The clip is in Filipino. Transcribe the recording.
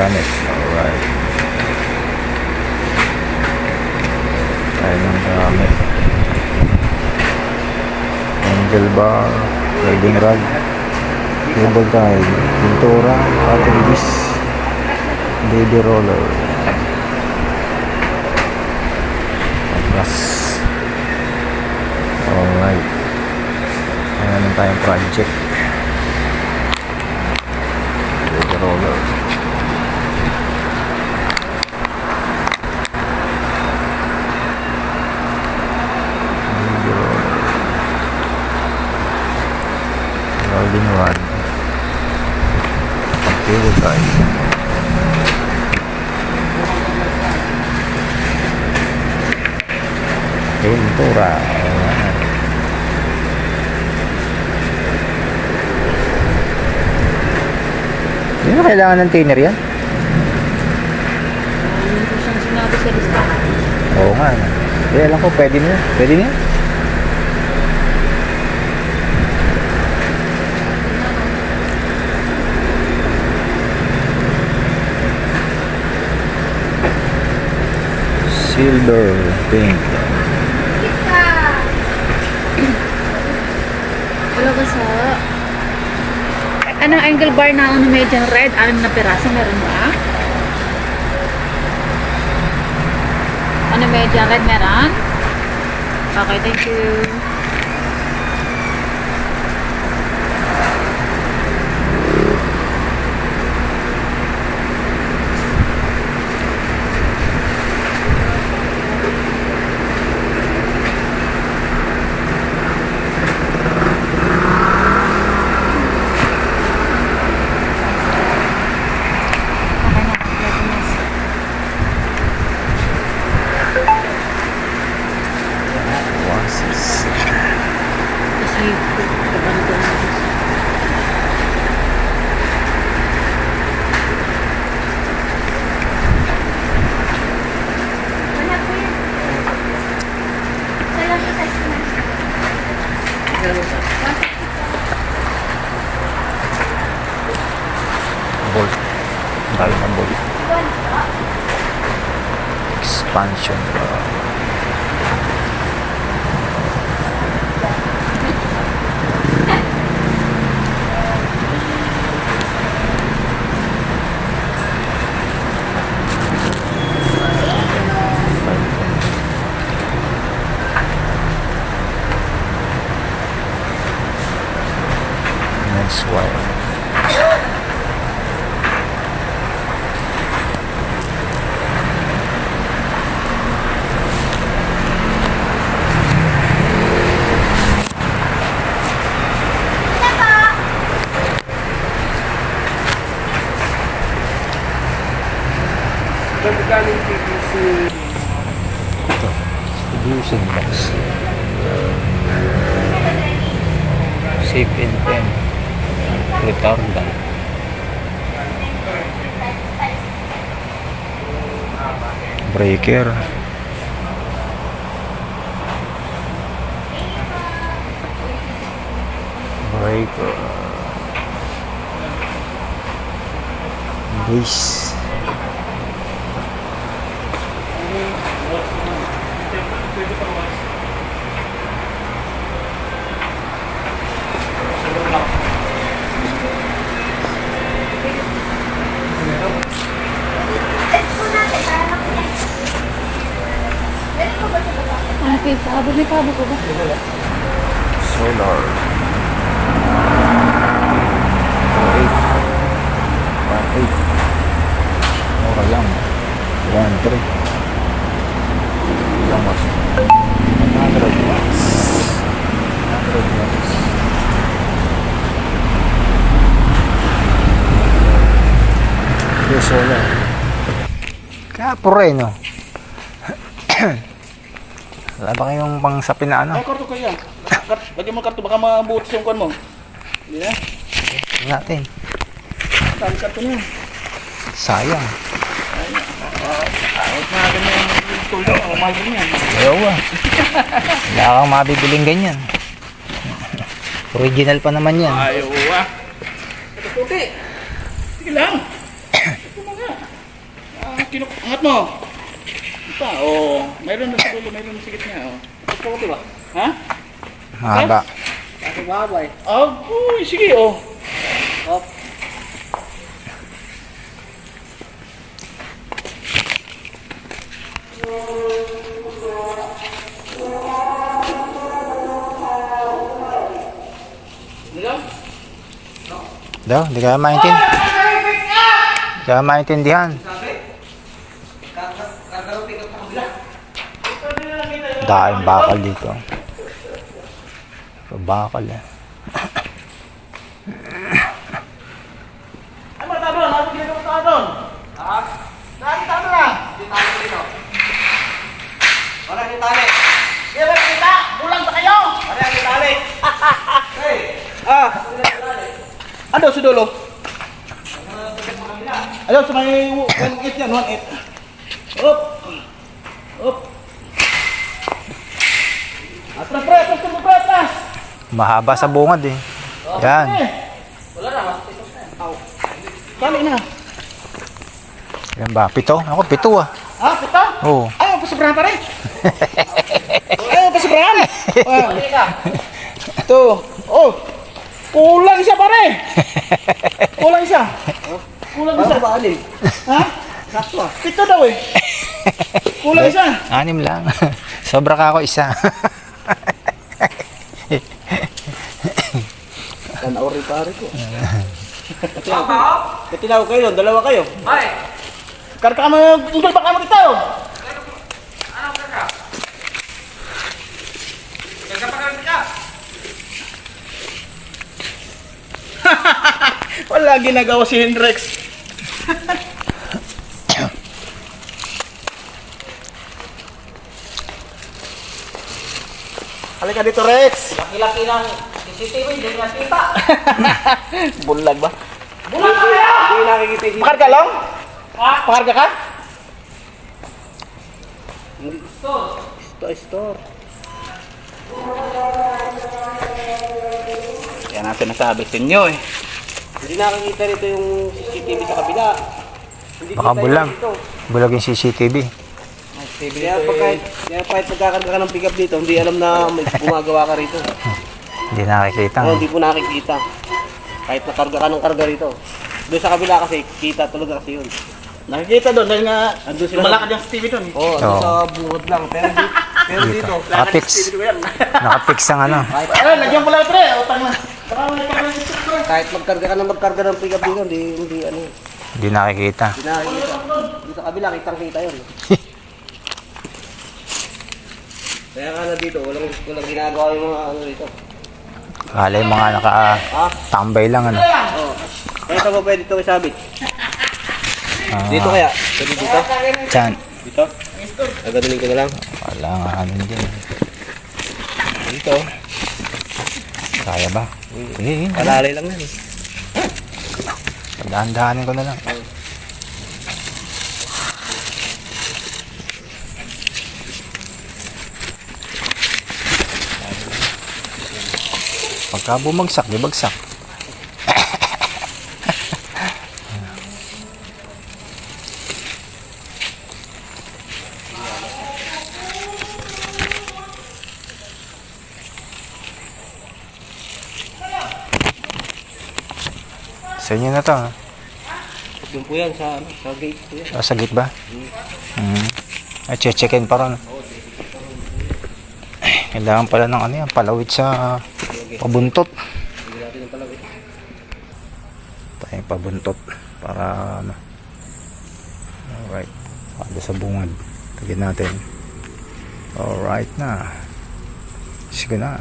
gamit. Alright. Tayo ng gamit. Angle bar, riding rod, cable tie, pintura, cartridges, baby roller. Atlas. Alright. Ayan naman tayong project. Baby roller. Baby roller. Rolling rod. Cable tie. Pintura. Hindi na kailangan ng thinner yan? Hindi ko siyang sa lista. Oo nga. Eh, alam ko, pwede na yan. Pwede na. Silver paint. Wala ba sa... Anong angle bar na ano medyo red? Anim na piraso meron ba? Ano medyo red meron? Okay, thank you. Okay na, recognize. Oasis. Kasi, kapag ko Bolt. Dahil ng bolt. Expansion. Next wire. Gagaling PVC. Ito. Reducing box. Safe and pen. Retardant. Breaker. Breaker. Base. Kayo kabo? May kabo ko ba? Solar. 1.8. 1.8. Mura lang. 1.3. Ilang watts? 100 watts. 100 watts. Yung solar. Kapure, no? Wala ba kayong pang sa pinaano? Ay, karto kaya. Kart, lagyan mo karto, baka mabutas yung kwan mo. Hindi na. Natin. Saan karto niya? Sayang. Ayos natin yung tuldo. O, mahal yan. Ayaw ah. Wala kang mabibiling ganyan. Original pa naman yan. Ayaw ah. Ito puti. Sige lang. Ito mo nga. kinuk... Angat mo. Ito, oh. Mayroon na sa dulo, mayroon na sa gitna, oh. Ito ko, diba? Ha? Mahaba. Ako babay. Oh, uy, sige, oh. Oh. Daw, hindi kaya maintindihan. Hindi kaya maintindihan. Daing bakal dito. Bakal eh. Ano ba tado? Ano ba ginagawa sa doon? Ha? Saan tado na? Wala yung tali. Di ba kita? Bulang ba kayo? Wala yung tali. Ah. Ano sa dulo? Ayaw sa may 1-8 yan, 1-8. Up. Up. Atras, pre, atras, atras, pre, atras. Mahaba sa bungad eh. Yan. Eh, Tali na. Yan ba? Pito? Ako, pito ah. Ah, pita? Oo. Ayaw, pasobrahan pa rin. Ayaw, pasobrahan. Ah. Ito. Oh. Kulang isa pare. Kulang isa. Kulang isa. Ano ba alin? Ha? Sakto ah. Pito daw eh. Kulang isa. Anim lang. Sobra ka ako isa. Tanaw rin pare ko. Katinaw kayo, dalawa kayo. Karka ka mo, tinggal pa ka mo dito. Wala ginagawa si Hendrix. Halika dito, Rex. Laki-laki ng CCTV, hindi nakita. Bulag ba? Bulan ka kaya! Hindi nakikita yung Pakarga lang? Ha? Pakarga ka? Ito ay store. Yan ang sinasabi sa inyo eh. Hindi nakikita rito yung CCTV sa kabila. Hindi Baka kita dito. Bulag yung CCTV. Kaya pag kahit, kaya kahit magkakarga ka ng pick up dito, hindi alam na may gumagawa ka rito. Hindi nakikita. Oh, hindi po nakikita. Kahit nakarga ka ng karga rito. Doon sa kabila kasi, kita talaga kasi yun. Nakikita doon dahil nga Andun sila. malakad yung TV doon eh. Oo, oh, Oo. sa bungod lang. Pero dito, pero dito, Nakapix. Nakapix ang ano. Ay, lagyan lang pre. Utang na. Baka may sa pre. kahit magkarga ka ng magkarga ng pick up dito, hindi, hindi ano, Hindi nakikita. hindi nakikita. Dito sa kabila, kitang kita yun. Kaya ka na dito, walang, walang ginagawa yung mga ano dito. Kala yung mga nakatambay lang ano. Oo. Oh. Kaya ito ba pwede ito isabit? Ah, Dito kaya? Pwede dito? Diyan. Dito? Agadaling ko na lang. Wala nga ano din. Dito. Kaya ba? Eh, eh. Palalay lang yan. eh. Dahan-dahanin ko na lang. Pagka bumagsak, di bagsak. Sa inyo na to, ha? Doon po yan sa, sa gate po yan. Ah, sa gate ba? Mm. Ay, che-checkin pa ron. Kailangan pala ng ano yan, palawit sa pabuntot. Hindi natin yung palawit. Tayo pabuntot para ano. Alright. Kada sa bungad. Tagyan natin. Alright na. Sige na.